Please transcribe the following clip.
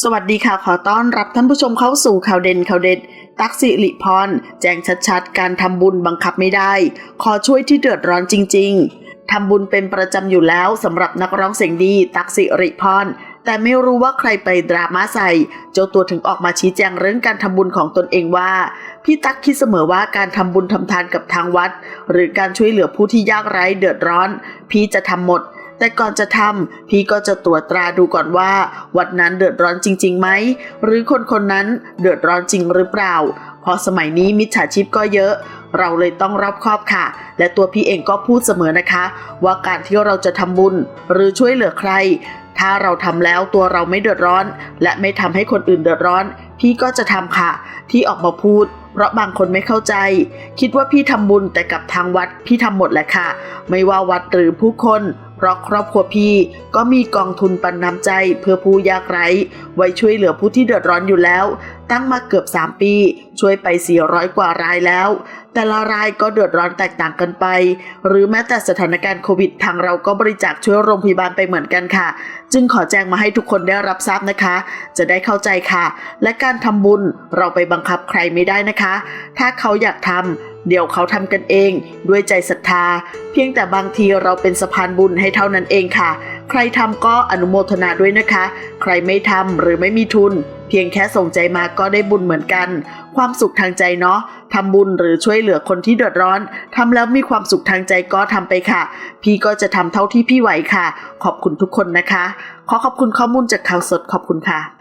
สวัสดีค่ะ ขอต้อนรับท่านผู้ชมเข้าสู่ข่าวเด่นข่าวเด็ด ตักสิริพร แจ้งชัดๆ การทำบุญบังคับไม่ได้ ขอช่วยที่เดือดร้อนจริง ๆทำบุญเป็นประจำอยู่แล้วสำหรับนักร้องเสียงดี ตักสิริพร แต่ไม่รู้ว่าใครไปดราม่าใส่เจ้าตัวถึงออกมาชี้แจงเรื่องการทำบุญของตนเองว่า พี่ตั๊กคิดเสมอว่าการทำบุญทำทานกับทางวัด หรือการช่วยเหลือผู้ที่ยากไร้เดือดร้อน พี่จะทำหมด แต่ก่อนจะทำพี่ก็จะตรวจตราดูก่อนว่า วัดนั้นเดือดร้อนจริงๆไหมหรือคนคนนั้นเดือดร้อนจริงหรือเปล่าเพราะสมัยนี้มิจฉาชีพก็เยอะ เราเลยต้องรอบคอบค่ะ และตัวพี่เองก็พูดเสมอนะคะ ว่าการที่เราจะทำบุญหรือช่วยเหลือใคร ถ้าเราทำแล้วตัวเราไม่เดือดร้อน และไม่ทำให้คนอื่นเดือดร้อน พี่ก็จะทำค่ะ ที่ออกมาพูดเพราะบางคนไม่เข้าใจ คิดว่าพี่ทำบุญแต่กับทางวัดพี่ทำหมดแหละค่ะ ไม่ว่าวัดหรือผู้คน เพราะครอบครัวพี่ก็มีกองทุนปันน้ำใจเพื่อผู้ยากไร้ ไว้ช่วยเหลือผู้ที่เดือดร้อนอยู่แล้ว ตั้งมาเกือบ 3 ปี ช่วยไป 400 กว่ารายแล้ว แต่ละรายก็เดือดร้อนแตกต่างกันไป หรือแม้แต่สถานการณ์โควิด ทางเราก็บริจาคช่วยโรงพยาบาลไปเหมือนกันค่ะ จึงขอแจ้งมาให้ทุกคนได้รับทราบนะคะ จะได้เข้าใจค่ะ และการทำบุญเราไปบังคับใครไม่ได้นะคะ ถ้าเขาอยากทำ เดี๋ยวเขาทำกันเองด้วยใจศรัทธา เพียงแต่บางทีเราเป็นสะพานบุญให้เท่านั้นเองค่ะ ใครทำก็อนุโมทนาด้วยนะคะ ใครไม่ทำหรือไม่มีทุน เพียงแค่ส่งใจมาก็ได้บุญเหมือนกัน ความสุขทางใจเนาะทำบุญหรือช่วยเหลือคนที่เดือดร้อนทำแล้วมีความสุขทางใจก็ทำไปค่ะ พี่ก็จะทำเท่าที่พี่ไหวค่ะ ขอบคุณทุกคนนะคะ ขอขอบคุณข้อมูลจากข่าวสดขอบคุณค่ะ